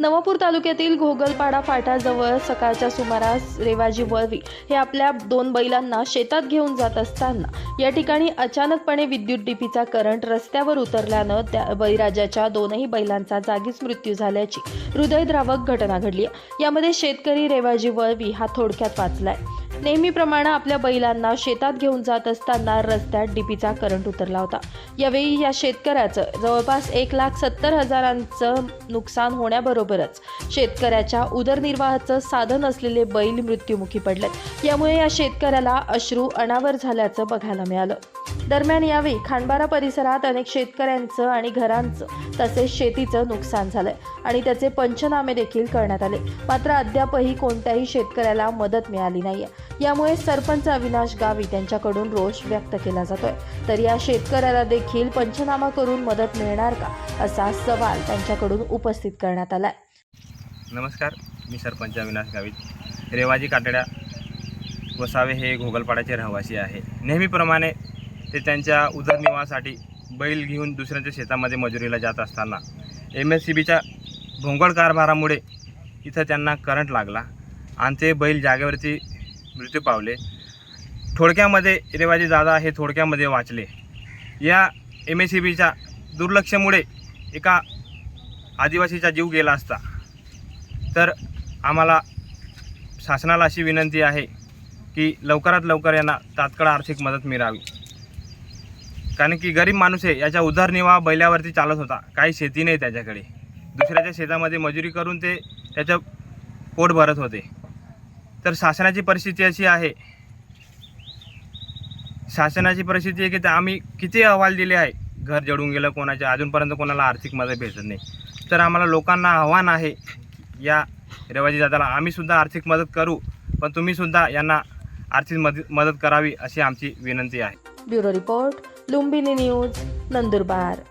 नवापूर तालुक्यातील घोगलपाडा फाटाजवळ सकाळच्या सुमारास रेवाजी वळवी हे आपल्या दोन बैलांना शेतात घेऊन जात असताना या ठिकाणी अचानकपणे विद्युत डीपीचा करंट रस्त्यावर उतरल्यानं त्या बळीराजाच्या दोनही बैलांचा जागीच मृत्यू झाल्याची हृदयद्रावक घटना घडली आहे. यामध्ये शेतकरी रेवाजी वळवी हा थोडक्यात वाचलाय नेहमीप्रमाणे आपल्या बैलांना शेतात घेऊन जात असताना रस्त्यात डीपीचा करंट उतरला होता. यावेळी या शेतकऱ्याचं जवळपास एक लाख सत्तर हजारांचं नुकसान होण्याबरोबरच शेतकऱ्याच्या उदरनिर्वाहाचं साधन असलेले बैल मृत्युमुखी पडलेत. यामुळे या शेतकऱ्याला अश्रू अनावर झाल्याचं बघायला मिळालं. दरम्यान यावेळी खांडबारा परिसरात अनेक शेतकऱ्यांचं आणि घरांचं तसेच शेतीचं नुकसान झालंय आणि त्याचे पंचनामे देखील करण्यात आले. मात्र अद्यापही कोणत्याही शेतकऱ्याला मदत मिळाली नाहीये. यामुळे सरपंच अविनाश गावी त्यांच्याकडून रोष व्यक्त केला जातोय. तर या शेतकऱ्याला देखील पंचनामा करून मदत मिळणार का असा सवाल त्यांच्याकडून उपस्थित करण्यात आलाय. नमस्कार मी सरपंच अविनाश गावित रेवाजी काटड्या वसावे हे घोगलपाड्याचे रहिवासी आहे. नेहमीप्रमाणे ते त्यांच्या उदरनिर्वाहासाठी बैल घेऊन दुसऱ्यांच्या शेतामध्ये मजुरीला जात असताना एम एस सी बीच्या भोंगळ कारभारामुळे इथं त्यांना करंट लागला आणि ते बैल जागेवरती मृत्यू पावले. थोडक्यामध्ये रेवाजी दादा हे थोडक्यामध्ये वाचले. या एम एस सी बीच्या दुर्लक्षामुळे एका आदिवासीचा जीव गेला असता. तर आम्हाला शासनाला अशी विनंती आहे की लवकरात लवकर यांना तात्काळ आर्थिक मदत मिळावी. कारण की गरीब माणूस आहे याच्या उदरनिर्वाह बैलावरती चालत होता. काही शेती नाही त्याच्याकडे. दुसऱ्याच्या शेतामध्ये मजुरी करून ते त्याचं पोट भरत होते. तर शासनाची परिस्थिती अशी आहे शासनाची परिस्थिती आहे की तर आम्ही किती अहवाल दिले आहे घर जडून गेलं कोणाच्या अजूनपर्यंत कोणाला आर्थिक मदत भेटत नाही. तर आम्हाला लोकांना आव्हान आहे या रेवाजी दादाला आम्हीसुद्धा आर्थिक मदत करू पण तुम्हीसुद्धा यांना आर्थिक मदत मदत करावी अशी आमची विनंती आहे. Bureau report Lumbini news Nandurbar.